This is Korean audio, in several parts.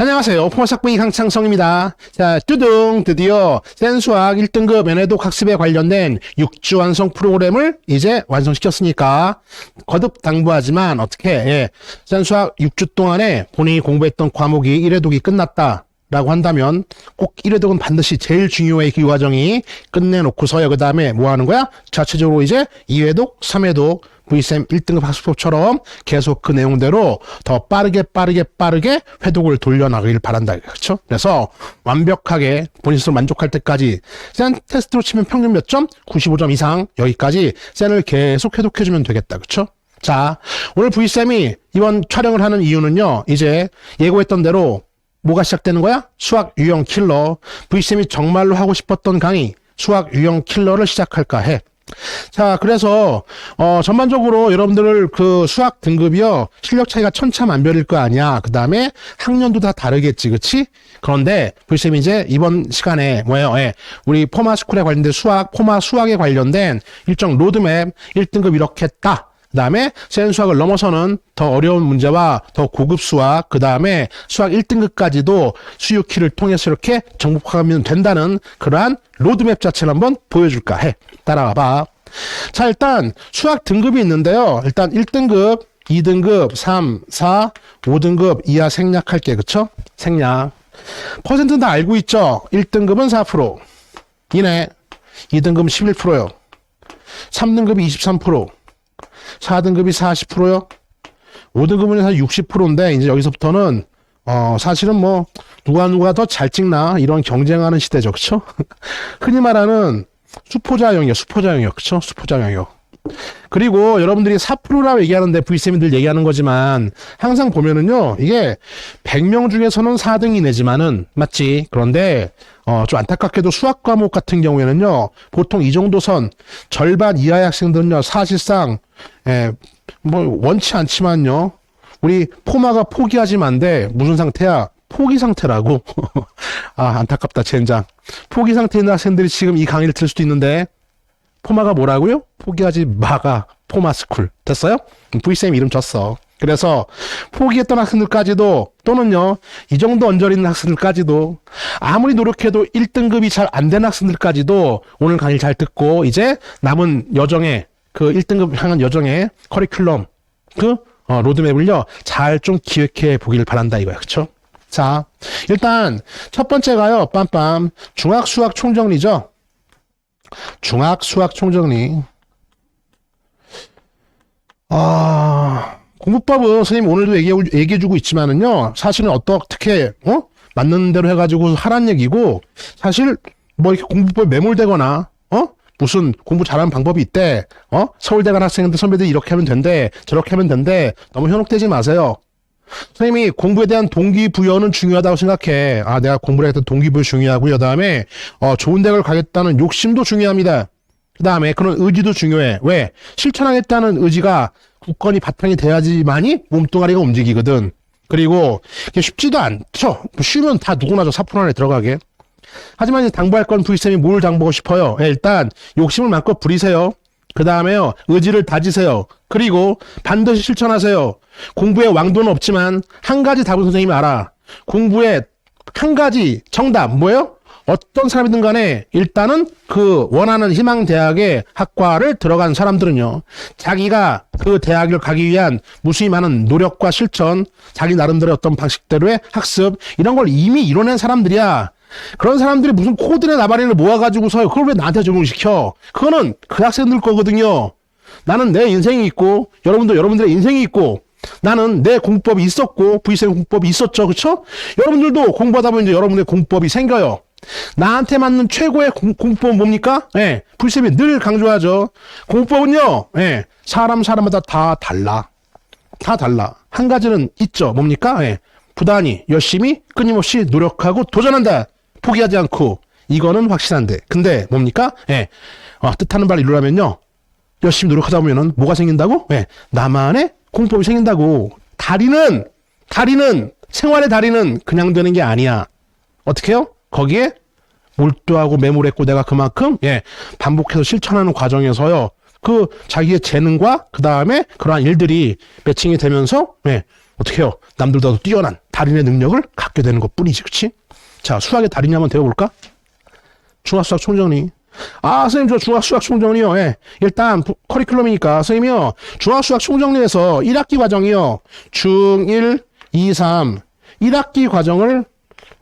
안녕하세요. 포마삭부이 강창성입니다. 자, 뚜둥 드디어 센수학 1등급 연애독 학습에 관련된 6주 완성 프로그램을 이제 완성시켰으니까 거듭 당부하지만 어떻게 예, 센수학 6주 동안에 본인이 공부했던 과목이 1회독이 끝났다. 라고 한다면 꼭 1회독은 반드시 제일 중요해 그 과정이 끝내놓고서요. 그 다음에 뭐 하는 거야? 자체적으로 이제 2회독, 3회독, VSM 1등급 학습법처럼 계속 그 내용대로 더 빠르게 빠르게 빠르게 회독을 돌려나가길 바란다. 그렇죠? 그래서 완벽하게 본인 스스로 만족할 때까지 센 테스트로 치면 평균 몇 점? 95점 이상 여기까지 센을 계속 회독해주면 되겠다. 그렇죠? 자, 오늘 VSM이 이번 촬영을 하는 이유는요. 이제 예고했던 대로 뭐가 시작되는 거야? 수학 유형 킬러. VCM이 정말로 하고 싶었던 강의, 수학 유형 킬러를 시작할까 해. 자, 그래서, 어, 전반적으로 여러분들 그 수학 등급이요, 실력 차이가 천차만별일 거 아니야. 그 다음에 학년도 다 다르겠지, 그치? 그런데, VCM 이제 이번 시간에 뭐예요? 예, 우리 포마 스쿨에 관련된 수학, 포마 수학에 관련된 일정 로드맵 1등급 이렇게 했다. 그 다음에 센 수학을 넘어서는 더 어려운 문제와 더 고급 수학, 그 다음에 수학 1등급까지도 수유키를 통해서 이렇게 정복하면 된다는 그러한 로드맵 자체를 한번 보여줄까 해. 따라와 봐. 자, 일단 수학 등급이 있는데요. 일단 1등급, 2등급, 3, 4, 5등급 이하 생략할게. 그쵸? 생략. 퍼센트는 다 알고 있죠? 1등급은 4%. 이내. 2등급은 11%요. 3등급이 23%. 4등급이 40%요. 5등급은 한 60%인데 이제 여기서부터는 어 사실은 뭐 누가 누가 더 잘 찍나 이런 경쟁하는 시대죠. 그렇죠? 흔히 말하는 수포자 영역, 수포자 영역. 그렇죠? 수포자 영역. 그리고 여러분들이 4%라고 얘기하는데 늘 얘기하는 거지만 항상 보면은요 이게 100명 중에서는 4등 이 내지만은 맞지? 그런데 어 좀 안타깝게도 수학 과목 같은 경우에는요 보통 이 정도 선 절반 이하의 학생들은요 사실상 예, 뭐 원치 않지만요 우리 포마가 포기하지 만데 무슨 상태야? 포기 상태라고. 아 안타깝다 젠장. 포기 상태에 있는 학생들이 지금 이 강의를 들을 수도 있는데 포마가 뭐라고요? 포기하지 마가 포마스쿨 됐어요? V쌤 이름 줬어 그래서 포기했던 학생들까지도 또는요 이 정도 언저리 있는 학생들까지도 아무리 노력해도 1등급이 잘안된 학생들까지도 오늘 강의를 잘 듣고 이제 남은 여정에 그 1등급 향한 여정의 커리큘럼 그 어, 로드맵을요 잘 좀 기획해 보길 바란다 이거야 그쵸? 자 일단 첫 번째가요 빰빰 중학 수학 총정리죠 중학 수학 총정리. 아, 공부법은 선생님 오늘도 얘기해, 얘기해주고 있지만은요, 사실은 어떻게, 어? 맞는 대로 해가지고 하란 얘기고, 사실 뭐 이렇게 공부법에 매몰되거나, 어? 무슨 공부 잘하는 방법이 있대, 어? 서울대 간 학생들 선배들이 이렇게 하면 된대, 저렇게 하면 된대, 너무 현혹되지 마세요. 선생님이 공부에 대한 동기부여는 중요하다고 생각해. 아, 내가 공부를 했던 동기부여 중요하고요. 그 다음에, 어, 좋은 대학을 가겠다는 욕심도 중요합니다. 그 다음에 그런 의지도 중요해. 왜? 실천하겠다는 의지가 굳건히 바탕이 돼야지만이 몸뚱아리가 움직이거든. 그리고 쉽지도 않죠. 쉬면 다 누구나 저 사풀 안에 들어가게. 하지만 당부할 건 V쌤이 뭘 당부하고 싶어요? 예, 일단 욕심을 마음껏 부리세요. 그 다음에요, 의지를 다지세요. 그리고 반드시 실천하세요. 공부에 왕도는 없지만 한 가지 답은 선생님이 알아. 공부에 한 가지 정답 뭐예요? 어떤 사람이든 간에 일단은 그 원하는 희망 대학의 학과를 들어간 사람들은요. 자기가 그 대학을 가기 위한 무수히 많은 노력과 실천, 자기 나름대로의 어떤 방식대로의 학습 이런 걸 이미 이뤄낸 사람들이야. 그런 사람들이 무슨 코드의 나발이를 모아가지고서 그걸 왜 나한테 적용시켜? 그거는 그 학생들 거거든요. 나는 내 인생이 있고 여러분도 여러분들의 인생이 있고 나는 내 공법이 있었고 V쌤 공법이 있었죠. 그쵸? 여러분들도 공부하다 보면 이제 여러분의 공법이 생겨요. 나한테 맞는 최고의 공, 공법은 뭡니까? 예. V쌤이 늘 강조하죠. 공법은요. 예. 사람 사람마다 다 달라. 다 달라. 한 가지는 있죠. 뭡니까? 예. 부단히 열심히 끊임없이 노력하고 도전한다. 포기하지 않고 이거는 확실한데. 근데 뭡니까? 예. 어, 뜻하는 바를 이루려면요. 열심히 노력하다 보면은 뭐가 생긴다고? 예. 나만의 공법이 생긴다고. 다리는 다리는 생활의 다리는 그냥 되는 게 아니야. 어떻게요? 거기에 몰두하고 매몰했고 내가 그만큼 예 반복해서 실천하는 과정에서요 그 자기의 재능과 그 다음에 그러한 일들이 매칭이 되면서 예 어떻게요 남들보다 더 뛰어난 달인의 능력을 갖게 되는 것 뿐이지, 그치? 자, 수학의 달인이 한번 되어볼까? 중학수학 총정리. 아, 선생님, 저 중학수학 총정리요. 예. 일단, 부- 커리큘럼이니까, 선생님이요. 중학수학 총정리에서 1학기 과정이요. 중1, 2, 3. 1학기 과정을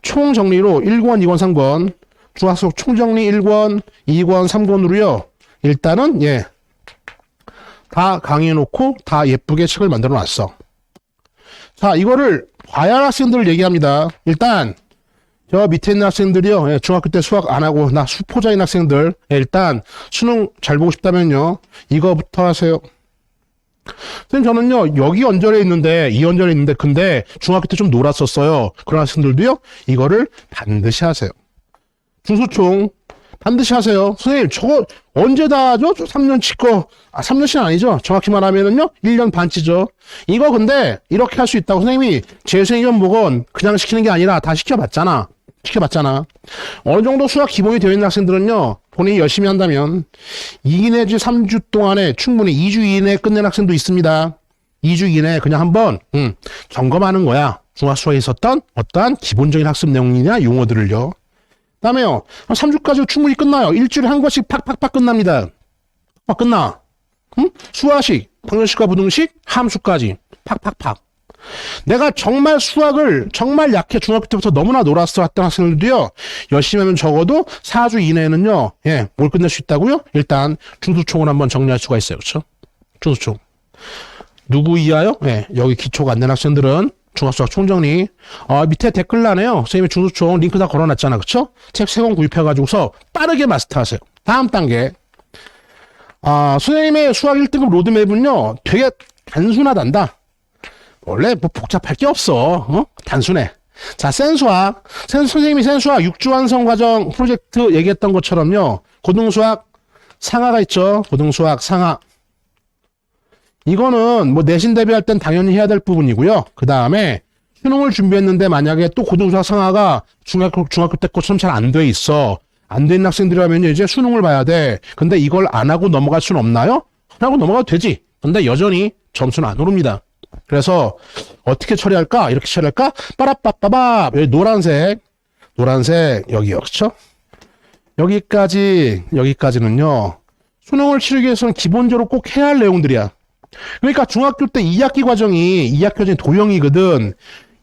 총정리로 1권, 2권, 3권. 중학수학 총정리 1권, 2권, 3권으로요. 일단은, 예. 다 강의해놓고 다 예쁘게 책을 만들어 놨어. 자, 이거를 할 학생들을 얘기합니다. 일단, 저 밑에 있는 학생들이요. 예, 중학교 때 수학 안 하고 나 수포자인 학생들 예, 일단 수능 잘 보고 싶다면요. 이거부터 하세요. 선생님 저는요 여기 언저리에 있는데 이 언저리에 있는데 근데 중학교 때 좀 놀았었어요. 그런 학생들도요 이거를 반드시 하세요. 중수총 반드시 하세요. 선생님 저거 언제 다 하죠? 3년치 거. 아 3년치는 아니죠. 정확히 말하면은요 1년 반치죠. 이거 근데 이렇게 할 수 있다고 선생님이 재수행전목은 그냥 시키는 게 아니라 다 시켜봤잖아. 시켜봤잖아. 어느 정도 수학 기본이 되어 있는 학생들은요, 본인이 열심히 한다면, 2 내지 3주 동안에 충분히 2주 이내에 끝낸 학생도 있습니다. 2주 이내에 그냥 한번, 음, 점검하는 거야. 중학수학에 있었던 어떠한 기본적인 학습 내용이냐, 용어들을요. 다음에요, 한 3주까지 충분히 끝나요. 일주일에 한 권씩 팍팍팍 끝납니다. 팍 끝나. 음? 수화식, 방정식과 부등식, 함수까지. 팍팍팍. 내가 정말 수학을 정말 약해 중학교 때부터 너무나 놀았어 했던 학생들도요 열심히 하면 적어도 4주 이내에는요 예 뭘 끝낼 수 있다고요? 일단 중수총을 한번 정리할 수가 있어요. 그렇죠 중수총. 누구 이하요? 예 여기 기초가 안 된 학생들은 중학수학 총정리. 어 밑에 댓글란에요. 선생님이 중수총 링크 다 걸어놨잖아. 그렇죠 책세 권 구입해 가지고서 빠르게 마스터하세요. 다음 단계. 아 선생님의 수학 1등급 로드맵은요 되게 단순하단다 원래 뭐 복잡할 게 없어. 어? 단순해. 자, 센수학. 센, 선생님이 센수학 6주 완성 과정 프로젝트 얘기했던 것처럼요. 고등수학 상하가 있죠. 고등수학 상하. 이거는 뭐 내신 대비할 땐 당연히 해야 될 부분이고요. 그 다음에 수능을 준비했는데 만약에 또 고등수학 상하가 중학교, 중학교 때 것처럼 잘 안 돼 있어. 안돼 있는 학생들이라면 이제 수능을 봐야 돼. 근데 이걸 안 하고 넘어갈 수는 없나요? 안 하고 넘어가도 되지. 근데 여전히 점수는 안 오릅니다. 그래서 어떻게 처리할까? 이렇게 처리할까? 빠라빠빠바 여기 노란색 노란색 여기요. 그렇죠? 여기까지 여기까지는요. 수능을 치르기 위해서는 기본적으로 꼭 해야 할 내용들이야. 그러니까 중학교 때 2학기 과정이 2학기 과정이 도형이거든.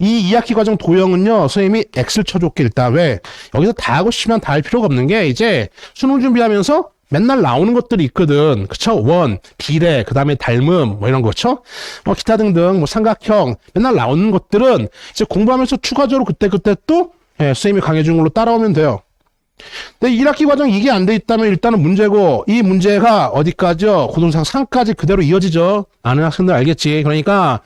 이 2학기 과정 도형은요 선생님이 X를 쳐줄게 일단. 왜? 여기서 다 하고 싶으면 다 할 필요가 없는 게 이제 수능 준비하면서 맨날 나오는 것들이 있거든. 그쵸? 원, 비례, 그 다음에 닮음, 뭐 이런 거, 그쵸? 뭐 기타 등등, 뭐 삼각형, 맨날 나오는 것들은 이제 공부하면서 추가적으로 그때그때 또, 예, 선생님이 강해준 걸로 따라오면 돼요. 근데 1학기 과정 이게 안 돼 있다면 일단은 문제고, 이 문제가 어디까지요? 고등상 3까지 그대로 이어지죠? 아는 학생들 알겠지? 그러니까,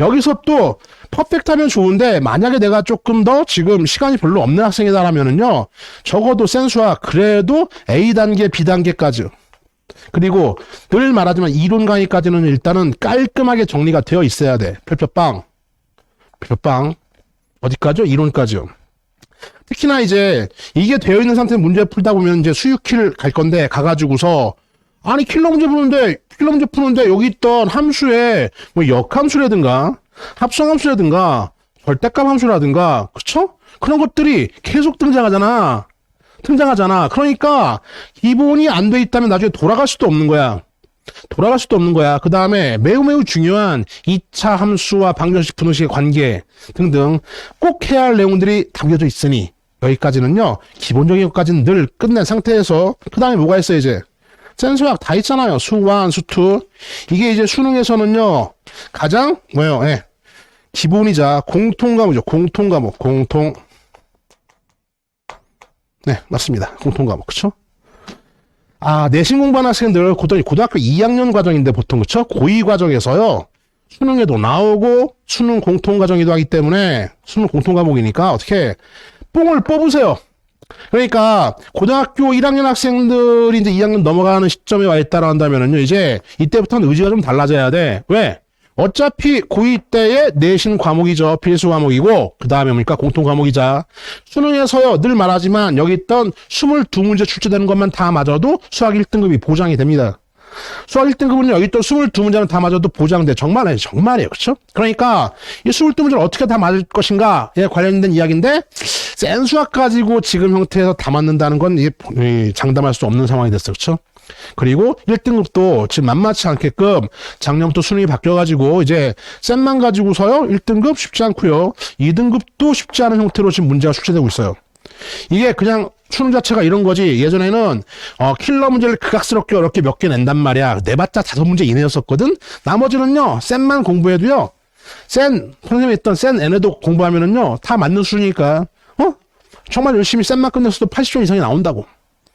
여기서 또, 퍼펙트 하면 좋은데, 만약에 내가 조금 더 지금 시간이 별로 없는 학생이다라면은요, 적어도 센수학, 그래도 A단계, B단계까지. 그리고 늘 말하지만 이론 강의까지는 일단은 깔끔하게 정리가 되어 있어야 돼. 별표빵. 별표빵. 어디까지요? 이론까지요. 특히나 이제 이게 되어 있는 상태에 문제 풀다 보면 이제 수유키를 갈 건데 가가지고서 아니 킬러 문제 푸는데 킬러 문제 푸는데 여기 있던 함수에 뭐 역함수라든가 합성함수라든가 절대값 함수라든가 그쵸? 그런 것들이 계속 등장하잖아. 등장하잖아. 그러니까 기본이 안 돼 있다면 나중에 돌아갈 수도 없는 거야. 돌아갈 수도 없는 거야. 그 다음에 매우 매우 중요한 2차 함수와 방정식 분호식의 관계 등등 꼭 해야 할 내용들이 담겨져 있으니 여기까지는요. 기본적인 것까지는 늘 끝낸 상태에서 그 다음에 뭐가 있어 이제 센수학 다 있잖아요. 수완, 수투. 이게 이제 수능에서는요. 가장 뭐예요? 예. 기본이자 공통 과목이죠. 공통 과목. 공통 네, 맞습니다. 공통 과목. 그쵸? 아, 내신 공부하는 학생들, 고등, 고등학교 2학년 과정인데 보통, 그쵸? 고2 과정에서요, 수능에도 나오고, 수능 공통 과정이기도 하기 때문에, 수능 공통 과목이니까, 어떻게, 뽕을 뽑으세요. 그러니까, 고등학교 1학년 학생들이 이제 2학년 넘어가는 시점에 와 있다라 한다면은요, 이제, 이때부터는 의지가 좀 달라져야 돼. 왜? 어차피 고2 때의 내신 과목이죠. 필수 과목이고, 그 다음에 뭡니까? 공통 과목이자. 수능에서요, 늘 말하지만, 여기 있던 22문제 출제되는 것만 다 맞아도 수학 1등급이 보장이 됩니다. 수학 1등급은요, 여기 또 22문제는 다 맞아도 보장돼. 정말이에요. 정말이에요. 그렇죠? 그러니까 이 22문제를 어떻게 다 맞을 것인가에 관련된 이야기인데 센 수학 가지고 지금 형태에서 다 맞는다는 건 이게 이, 장담할 수 없는 상황이 됐어요. 그렇죠? 그리고 1등급도 지금 만만치 않게끔 작년부터 순위 바뀌어가지고 이제 쌤만 가지고서요 1등급 쉽지 않고요 2등급도 쉽지 않은 형태로 지금 문제가 출제되고 있어요. 이게 그냥 수능 자체가 이런 거지. 예전에는 어, 킬러 문제를 극악스럽게 어렵게 몇 개 낸단 말이야. 내봤자 다섯 문제 이내였었거든. 나머지는요 쌤만 공부해도요 센 선생님이 했던 센 N에도 공부하면은요 다 맞는 수준이니까 어? 정말 열심히 쌤만 끝냈어도 80점 이상이 나온다고.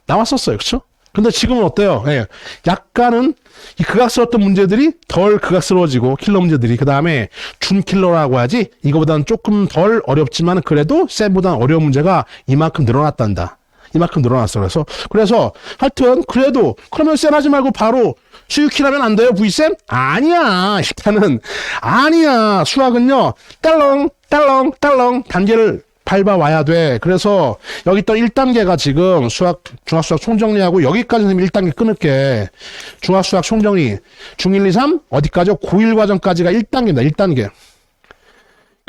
나왔었어요. 그쵸? 근데 지금은 어때요? 예. 약간은 이 극악스러웠던 문제들이 덜 극악스러워지고 킬러 문제들이 그 다음에 준킬러라고 하지 이거보다는 조금 덜 어렵지만 그래도 쌤보다는 어려운 문제가 이만큼 늘어났단다 이만큼 늘어났어. 그래서, 그래서, 하여튼, 그래도, 그러면 쌤 하지 말고 바로 수유키라면 안 돼요, V쌤? 아니야. 일단은, 아니야. 수학은요, 딸렁, 딸렁, 딸렁, 단계를 밟아와야 돼. 그래서, 여기 또 1단계가 지금 수학, 중학수학 총정리하고 여기까지 는 1단계 끊을게. 중학수학 총정리. 중1, 2, 3, 어디까지요? 고1 과정까지가 1단계입니다, 1단계.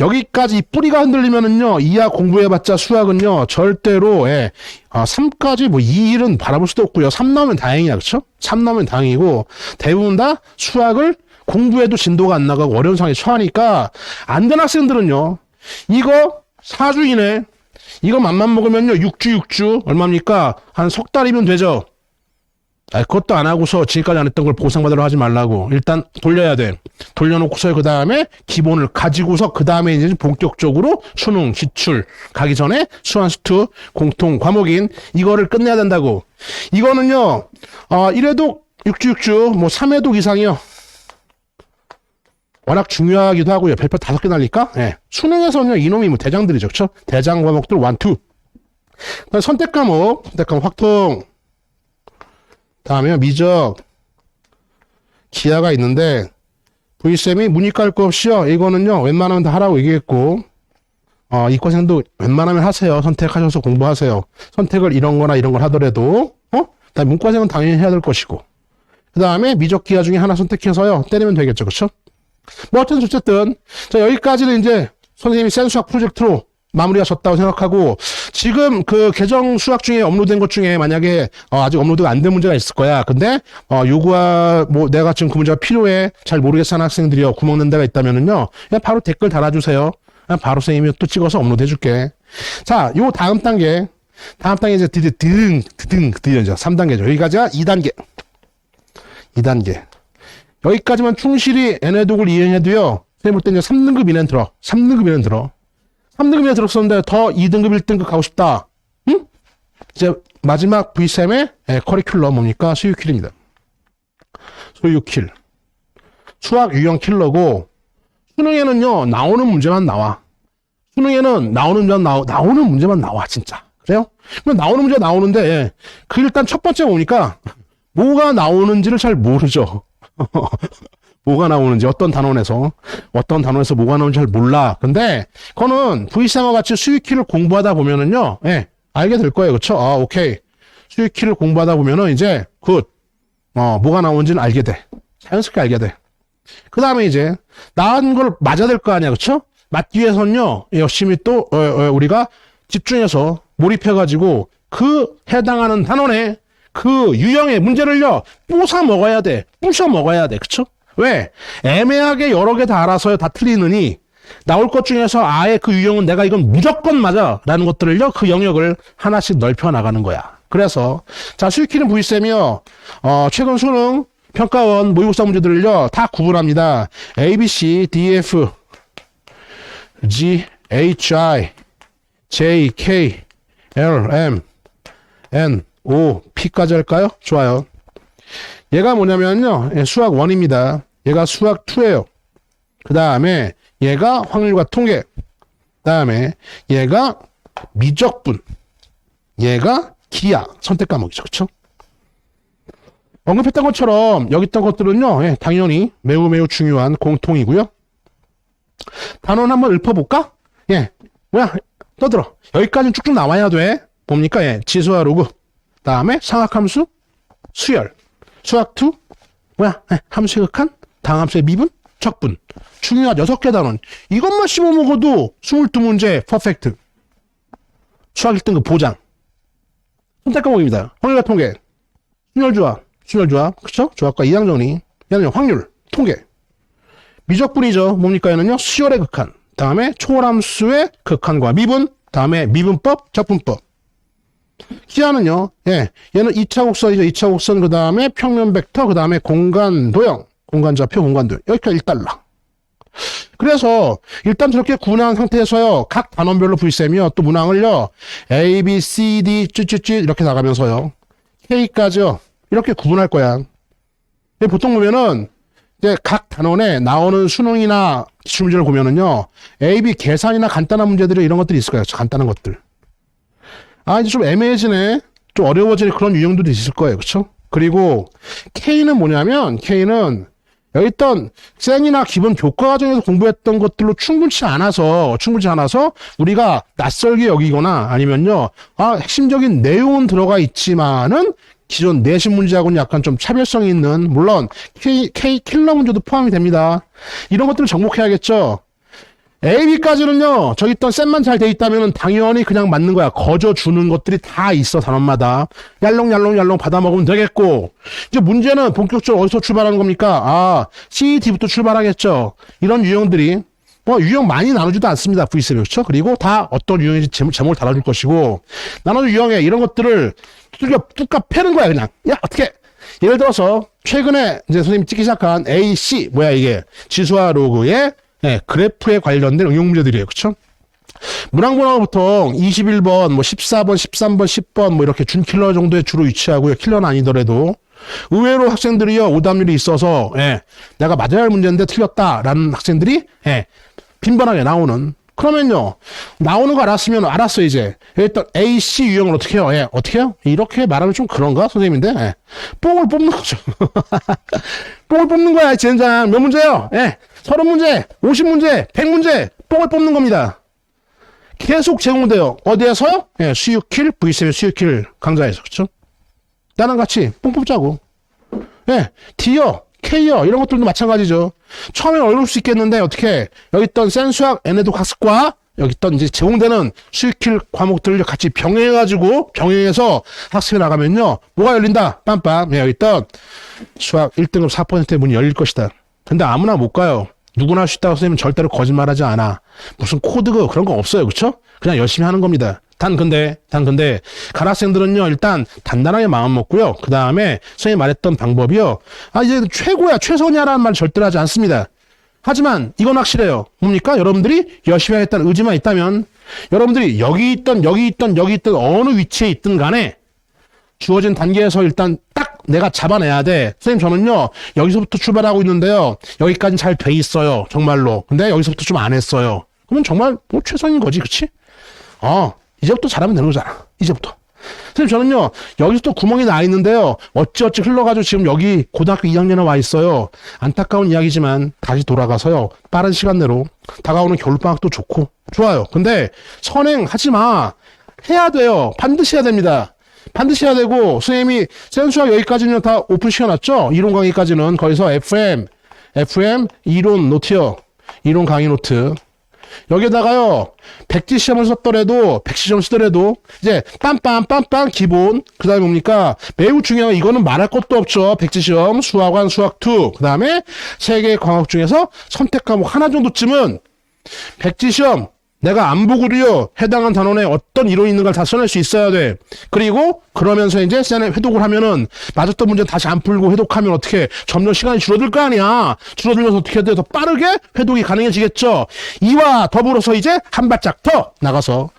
여기까지 이 뿌리가 흔들리면은요, 이하 공부해봤자 수학은요, 절대로, 예, 아, 3까지 뭐 2일은 바라볼 수도 없고요. 3 나오면 다행이야, 그쵸? 3 나오면 다행이고, 대부분 다 수학을 공부해도 진도가 안 나가고 어려운 상황에 처하니까, 안 된 학생들은요, 이거 4주 이내, 이거 맘만 먹으면요, 6주, 6주, 얼마입니까? 한 석 달이면 되죠? 아, 그것도 안 하고서 지금까지 안 했던 걸 보상받으러 하지 말라고. 일단 돌려야 돼. 돌려놓고서 그 다음에 기본을 가지고서 그 다음에 이제 본격적으로 수능, 기출 가기 전에 수완수투 공통 과목인 이거를 끝내야 된다고. 이거는요, 어, 이래도 6주, 6주, 뭐 3회독 이상이요. 워낙 중요하기도 하고요. 별표 다섯 개 날릴까? 예. 수능에서는요, 이놈이 뭐 대장들이죠. 그쵸? 대장 과목들 1, 2. 그다음 선택 과목, 선택 과목 확통. 다음에 미적 기하가 있는데 V쌤이 문이 깔 거 없이요. 이거는요. 웬만하면 다 하라고 얘기했고 어, 이과생도 웬만하면 하세요. 선택하셔서 공부하세요. 선택을 이런 거나 이런 걸 하더라도 어? 다 문과생은 당연히 해야 될 것이고 그 다음에 미적 기하 중에 하나 선택해서요. 때리면 되겠죠. 그쵸? 뭐 어쨌든 어쨌든 자 여기까지는 이제 선생님이 센 수학 프로젝트로 마무리가 졌다고 생각하고 지금 그 개정 수학 중에 업로드된 것 중에 만약에 어, 아직 업로드가 안 된 문제가 있을 거야. 근데 어, 요구와 뭐 내가 지금 그 문제가 필요해 잘 모르겠어 하는 학생들이요 구멍 낸 데가 있다면은요 그냥 바로 댓글 달아주세요. 그냥 바로 선생님이 또 찍어서 업로드 해줄게. 자, 요 다음 단계 다음 단계 이제 드디어 드등 드등 드디어 이제 3단계죠. 여기까지가 2단계 2단계 여기까지만 충실히 N회독을 이행해도요 선생님 볼때 이제 3등급 이내는 들어 3등급 이내는 들어 3등급에 들었었는데 더 2등급, 1등급 가고 싶다. 응? 이제 마지막 V3의 예, 커리큘럼 뭡니까? 수유킬입니다. 수유킬. 수학 유형 킬러고 수능에는요 나오는 문제만 나와. 수능에는 나오는 문제만 나오, 나오는 문제만 나와 진짜. 그래요? 그럼 나오는 문제 나오는데 예. 그 일단 첫 번째 보니까 뭐가 나오는지를 잘 모르죠. 뭐가 나오는지 어떤 단원에서 어떤 단원에서 뭐가 나오는지 잘 몰라. 근데 그거는 V3와 같이 수익키를 공부하다 보면은요, 예, 알게 될 거예요. 그렇죠? 아, 오케이. 수익키를 공부하다 보면은 이제 굿. 어, 뭐가 나오는지는 알게 돼. 자연스럽게 알게 돼. 그 다음에 이제 나은 걸 맞아야 될 거 아니야. 그렇죠? 맞기 위해서는요. 열심히 또 어, 어, 우리가 집중해서 몰입해 가지고 그 해당하는 단원의 그 유형의 문제를요. 부숴 먹어야 돼. 부셔 먹어야 돼. 그렇죠? 왜? 애매하게 여러 개 다 알아서요. 다 틀리느니 나올 것 중에서 아예 그 유형은 내가 이건 무조건 맞아 라는 것들을요. 그 영역을 하나씩 넓혀 나가는 거야. 그래서 자 수익키는 V쌤이요. 어, 최근 수능 평가원 모의고사 문제들을요. 다 구분합니다. A, B, C, D, F, G, H, I, J, K, L, M, N, O, P까지 할까요? 좋아요. 얘가 뭐냐면요. 예, 수학 1입니다. 얘가 수학 2예요. 그 다음에 얘가 확률과 통계. 그 다음에 얘가 미적분. 얘가 기하. 선택 과목이죠. 그쵸? 언급했던 것처럼 여기 있던 것들은요. 예, 당연히 매우 매우 중요한 공통이고요. 단원 한번 읊어볼까? 예. 뭐야? 떠들어. 여기까지는 쭉쭉 나와야 돼. 뭡니까? 예. 지수와 로그. 다음에 상학함수, 수열. 수학 2, 뭐야? 예, 함수의 극한, 당함수의 미분, 적분. 중요한 여섯 개 단원. 이것만 씹어 먹어도 22문제 퍼펙트. 수학 1등급 보장. 선택 과목입니다. 확률과 통계. 순열조합, 순열조합, 그쵸? 조합과 이항 정리. 얘는요, 확률, 통계. 미적분이죠. 뭡니까? 얘는요, 수열의 극한. 다음에 초월함수의 극한과 미분. 다음에 미분법, 적분법. 기하는요, 예, 얘는 2차 곡선이죠. 2차 곡선, 그 다음에 평면 벡터, 그 다음에 공간 도형, 공간 좌표, 공간 도형. 여기까지 1달러. 그래서 일단 저렇게 구분한 상태에서요, 각 단원별로 V쌤이요, 또 문항을요, A, B, C, D, 쭈쭈쭈 이렇게 나가면서요, K까지요, 이렇게 구분할 거야. 보통 보면은, 이제 각 단원에 나오는 수능이나 기출문제를 보면은요, A, B 계산이나 간단한 문제들이 이런 것들이 있을 거예요. 간단한 것들. 아, 이제 좀 애매해지네. 좀 어려워질 그런 유형들도 있을 거예요. 그쵸? 그리고 K는 뭐냐면, K는 있던 쌩이나 기본 교과 과정에서 공부했던 것들로 충분치 않아서, 충분치 않아서 우리가 낯설게 여기거나 아니면요, 아, 핵심적인 내용은 들어가 있지만은 기존 내신 문제하고는 약간 좀 차별성이 있는, 물론 K, K 킬러 문제도 포함이 됩니다. 이런 것들을 정복해야겠죠? A, B까지는요, 저기 있던 셋만 잘 돼 있다면 당연히 그냥 맞는 거야. 거저 주는 것들이 다 있어, 단원마다. 얄롱얄롱얄롱 받아먹으면 되겠고. 이제 문제는 본격적으로 어디서 출발하는 겁니까? 아, CET부터 출발하겠죠. 이런 유형들이. 뭐, 유형 많이 나누지도 않습니다. V7. 그렇죠? 그리고 다 어떤 유형인지 제목, 제목을 달아줄 것이고. 나눠준 유형에 이런 것들을 뚜까, 뚜까 패는 거야, 그냥. 야, 어떻게. 예를 들어서, 최근에 이제 선생님이 찍기 시작한 AC, 뭐야, 이게. 지수와 로그의 네, 그래프에 관련된 응용 문제들이에요. 그쵸? 문항번호가 보통 21번, 뭐 14번, 13번, 10번 뭐 이렇게 준 킬러 정도에 주로 위치하고요. 킬러는 아니더라도 의외로 학생들이요 오답률이 있어서 예, 내가 맞아야 할 문제인데 틀렸다라는 학생들이 예, 빈번하게 나오는 그러면요 나오는 거 알았으면 알았어 이제 일단 A, C 유형을 어떻게 해요? 예, 어떻게 해요? 이렇게 말하면 좀 그런가 선생님인데 예, 뽕을 뽑는 거죠. 뽕을 뽑는 거야 젠장 몇 문제요? 예, 30문제, 50문제, 100문제 뽕을 뽑는 겁니다. 계속 제공돼요. 어디에서요? 예, 수유킬, V7 수유킬 강좌에서. 그쵸? 나랑 같이 뽕 뽑자고. 예, D요, K요, 이런 것들도 마찬가지죠. 처음엔 어려울 수 있겠는데, 어떻게, 여기 있던 센수학, N에도 학습과, 여기 있던 이제 제공되는 수유킬 과목들을 같이 병행해가지고, 병행해서 학습에 나가면요, 뭐가 열린다? 빰빰. 예, 여기 있던 수학 1등급 4%의 문이 열릴 것이다. 근데 아무나 못 가요. 누구나 할 수 있다고 선생님은 절대로 거짓말하지 않아. 무슨 코드가 그런 거 없어요. 그쵸? 그냥 열심히 하는 겁니다. 단 근데 단 근데 가학생들은요 일단 단단하게 마음 먹고요. 그 다음에 선생님이 말했던 방법이요. 아 이제 최고야 최선이야라는 말 절대로 하지 않습니다. 하지만 이건 확실해요. 뭡니까? 여러분들이 열심히 하겠다는 의지만 있다면 여러분들이 여기 있던 여기 있던 여기 있던 어느 위치에 있든 간에 주어진 단계에서 일단 딱 내가 잡아내야 돼. 선생님 저는요 여기서부터 출발하고 있는데요 여기까지 잘 돼 있어요 정말로. 근데 여기서부터 좀 안 했어요. 그러면 정말 뭐 최선인 거지, 그치? 어 이제부터 잘하면 되는 거잖아. 이제부터. 선생님 저는요 여기서 또 구멍이 나 있는데요. 어찌어찌 흘러가지고 지금 여기 고등학교 2학년에 와 있어요. 안타까운 이야기지만 다시 돌아가서요. 빠른 시간 내로 다가오는 겨울방학도 좋고 좋아요. 근데 선행하지 마. 해야 돼요. 반드시 해야 됩니다. 반드시 해야 되고 선생님이 센수학 여기까지는 다 오픈 시켜놨죠? 이론 강의까지는 거기서 FM FM 이론 노트요. 이론 강의 노트 여기에다가요, 백지 시험을 썼더라도, 백지 시험 쓰더라도, 이제, 빰빰, 빰빰, 기본. 그 다음에 뭡니까? 매우 중요한, 이거는 말할 것도 없죠. 백지 시험, 수학원, 수학2. 그 다음에, 세 개의 과목 중에서 선택 과목 하나 정도쯤은, 백지 시험, 내가 안 보고도요, 해당한 단원에 어떤 이론이 있는가를 다 써낼 수 있어야 돼. 그리고, 그러면서 이제 쌤에 회독을 하면은, 맞았던 문제 다시 안 풀고 회독하면 어떻게, 점점 시간이 줄어들 거 아니야. 줄어들면서 어떻게 해야 돼? 더 빠르게 회독이 가능해지겠죠. 이와 더불어서 이제 한 발짝 더 나가서,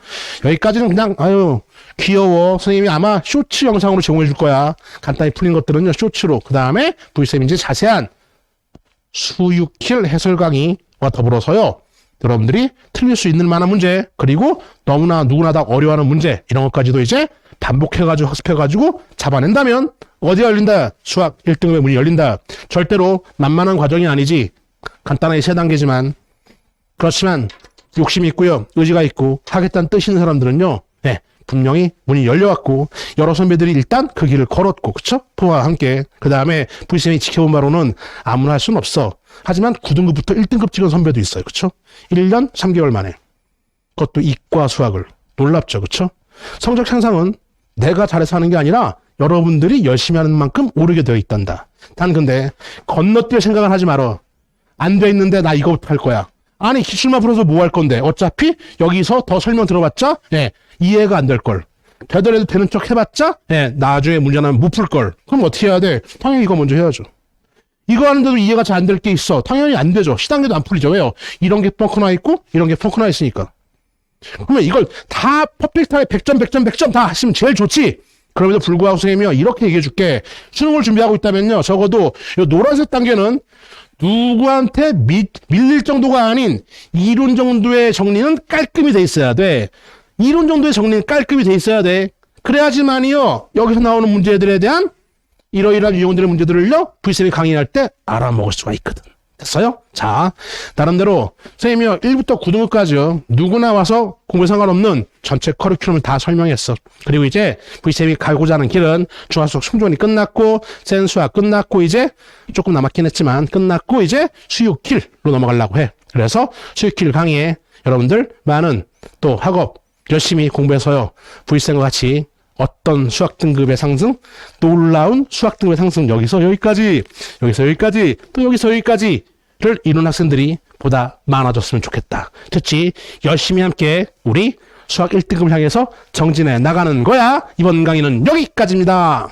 여기까지는 그냥, 아유, 귀여워. 선생님이 아마 쇼츠 영상으로 제공해 줄 거야. 간단히 풀린 것들은요, 쇼츠로. 그 다음에, V쌤 이제 자세한 수육킬 해설 강의와 더불어서요. 여러분들이 틀릴 수 있는 만한 문제 그리고 너무나 누구나 다 어려워하는 문제 이런 것까지도 이제 반복해가지고 학습해가지고 잡아낸다면 어디 열린다? 수학 1등급의 문이 열린다. 절대로 만만한 과정이 아니지. 간단하게 세 단계지만. 그렇지만 욕심이 있고요. 의지가 있고 하겠다는 뜻 있는 사람들은요. 네, 분명히 문이 열려왔고 여러 선배들이 일단 그 길을 걸었고 그쵸? 포와 함께. 그 다음에 V쌤이 지켜본 바로는 아무나 할 수는 없어 하지만 9등급부터 1등급 찍은 선배도 있어요 그쵸? 1년 3개월 만에 그것도 이과 수학을 놀랍죠 그쵸? 성적 향상은 내가 잘해서 하는 게 아니라 여러분들이 열심히 하는 만큼 오르게 되어 있단다 단 근데 건너뛸 생각을 하지 말어 안 돼 있는데 나 이거부터 할 거야. 아니 기출만 풀어서 뭐 할 건데 어차피 여기서 더 설명 들어봤자 예, 이해가 안 될 걸. 되더라도 되는 척 해봤자 예, 나중에 문제 나면 못 풀 걸. 그럼 어떻게 해야 돼? 당연히 이거 먼저 해야죠. 이거 하는데도 이해가 잘 안 될 게 있어. 당연히 안 되죠. 시단계도 안 풀리죠. 왜요? 이런 게 펑크나 있고 이런 게 펑크나 있으니까. 그러면 이걸 다 퍼펙트하게 100점, 100점, 100점 다 하시면 제일 좋지. 그럼에도 불구하고 선생님이 이렇게 얘기해 줄게. 수능을 준비하고 있다면요. 적어도 이 노란색 단계는 누구한테 미, 밀릴 정도가 아닌 이론 정도의 정리는 깔끔히 돼 있어야 돼. 이론 정도의 정리는 깔끔히 돼 있어야 돼. 그래야지만이요. 여기서 나오는 문제들에 대한 이러이러한 유형들의 문제들을요. V쌤이 강의할 때 알아먹을 수가 있거든. 됐어요? 자, 나름대로 선생님이요. 1부터 9등급까지요. 누구나 와서 공부 상관없는 전체 커리큘럼을 다 설명했어. 그리고 이제 V쌤이 가고자 하는 길은 중화수학 충분히 끝났고 센수학 끝났고 이제 조금 남았긴 했지만 끝났고 이제 수육킬로 넘어가려고 해. 그래서 수육킬 강의에 여러분들 많은 또 학업 열심히 공부해서요. V쌤과 같이 어떤 수학 등급의 상승, 놀라운 수학 등급의 상승 여기서 여기까지, 여기서 여기까지, 또 여기서 여기까지를 이룬 학생들이 보다 많아졌으면 좋겠다. 됐지? 열심히 함께 우리 수학 1등급을 향해서 정진해 나가는 거야. 이번 강의는 여기까지입니다.